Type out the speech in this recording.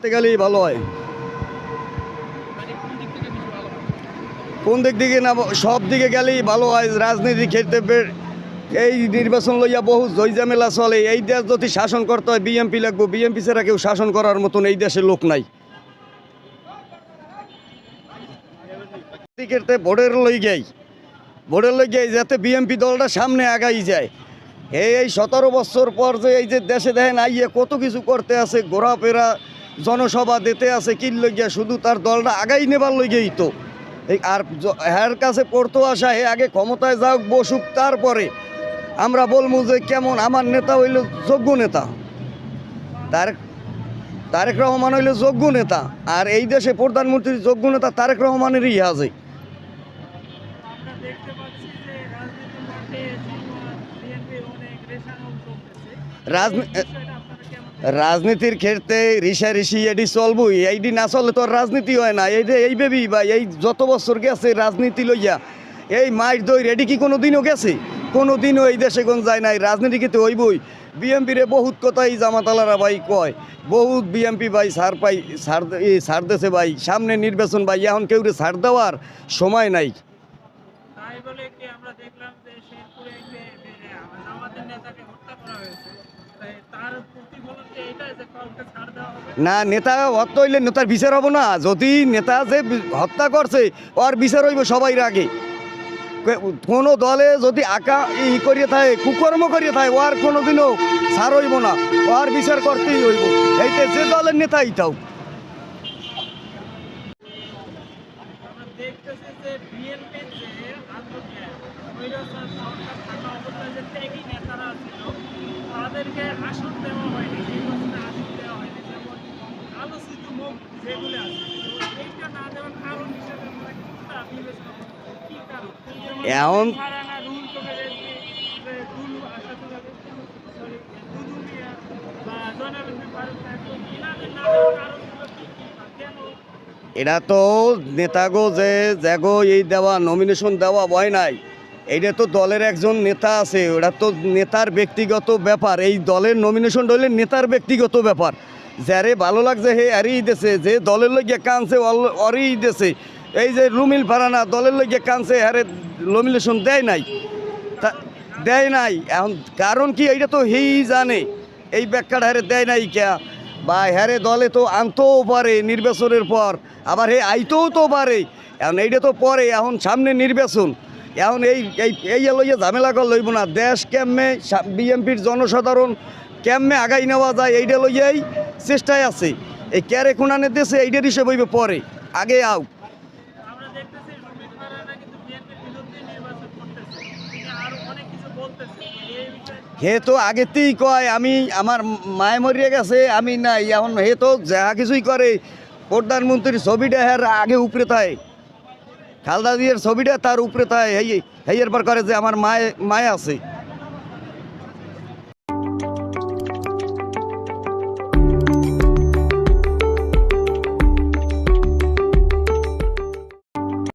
করতে গেলেই ভালো হয়। কোন দিক দিকে না সব দিকে গেলেই ভালো হয়। রাজনীতি ক্ষেত্রে এই নির্বাচন লইয়া বহু জয়জামেলা চলে। এই দেশ যদি শাসন করতে হয় বিএমপি লাগবো। বিএমপি ছাড়া কেউ শাসন করার মতন এই দেশে লোক নাই। ভোটের লই যাই ভোটের লই যাই যাতে বিএমপি দলটা সামনে আগাই যায়। এই এই সতেরো বছর পর যে এই যে দেশে দেখেন, আইয়ে কত কিছু করতে আছে, ঘোরাফেরা জনসভা দিতে আছে কি লইয়া শুধু তার দলটা আগাই নেবার লইগেই তো। আর হ্যার কাছে পড়তো আসা হে আগে ক্ষমতায় যাক বসুক তারপরে। আমরা বলব যে কেমন আমার নেতা হইল যোগ্য নেতা। তারেক তারেক রহমান হইল যোগ্য নেতা। আর এই দেশে প্রধানমন্ত্রীর যোগ্য নেতা তারেক রহমানেরই আছে পাচ্ছি যে রাজনীতির ক্ষেত্রে ঋষা ঋষি এটি চলবই। এইটি না চলে তো রাজনীতি হয় না। এই যে, এই বেবি বা এই যত বছর গেছে রাজনীতি লইয়া, এই মাইর দই রেডি কি কোনো দিনও গেছে? কোনো দিনও এই দেশে কোন যায় নাই। রাজনীতি কিন্তু হইবই? বিএমপি রে বহুত কথাই জামাতালারা ভাই কয়। বহুত বিএমপি ভাই সার পাই, সার সার দেশে ভাই। সামনে নির্বাচন ভাই, এখন কেউ রে ছাড় দেওয়ার সময় নাই। তার প্রতিফলন কি এটাই যে কাউকে ছাড় দেওয়া হবে না, নেতা হত্যা হইলে নেতার বিচার হব না। যদি নেতা যে হত্যা করছে, ওর বিচার হইব সবাই আগে কোনো দলে যদি আঁকা ই করিয়ে থাকে, কুকর্ম করিয়ে থাকে, ওর কোনোদিনও সার হইব না। ওর বিচার করতেই হইব। এইতে যে দলের দেখতেছি যে বিএনপির যে আন্দোলন নৈরাচার সরকার থাকা অবস্থায় যে ত্যাগী নেতারা ছিল তাদেরকে আসন দেওয়া হয়নি নির্বাচনে আসন দেওয়া হয়নি যেমন আলোচিত মুখ যেগুলো আছে। তো এইটা না দেওয়ার কারণ হিসেবে আমরা কোনটা বিবেচনা কি কারণ এখন- রুল বা না দেওয়ার কেন? এটা তো নেতাগো যে জ্যাগো এই দেওয়া নমিনেশন দেওয়া ভয় নাই এটা তো দলের একজন নেতা আছে ওটা তো নেতার ব্যক্তিগত ব্যাপার এই দলের নমিনেশন হইলে নেতার ব্যক্তিগত ব্যাপার। যারে ভালো লাগছে হে আরই দেশে যে দলের লইগে কানছে অরই দেশে এই যে রুমিল ফারানা দলের লইগে কানছে হ্যারে নমিনেশন দেয় নাই। তা দেয় নাই। এখন কারণ কি, এইটা তো হেই জানে। এই ব্যাখ্যাটা হ্যারে দেয় নাই ক্যা? বা হ্যারে দলে তো আনতেও পারে নির্বাচনের পর, আবার হে আইতেও তো পারে। এখন এইটা তো পরে, এখন সামনে নির্বাচন। এখন এই এই এই লইয়া ঝামেলা কর লইব না। দেশ কেমনে বিএমপির জনসাধারণ কেমনে আগাই নেওয়া যায় এইটা লইয়াই চেষ্টায় আছে। এই ক্যারে খুনানের দেশে এইটার হিসেবে হইবে পরে আগে আও হে তো আগেতেই কয় আমি আমার মায়ে মরিয়ে গেছে আমি নাই এখন হে তো যা কিছুই করে প্রধানমন্ত্রীর ছবিটা হ্যার আগে উপরে থাকে খালদা জিয়ার ছবিটা তার উপরে থাকে হেই হেইয়ের পর করে যে আমার মায়ে মায়ে আছে।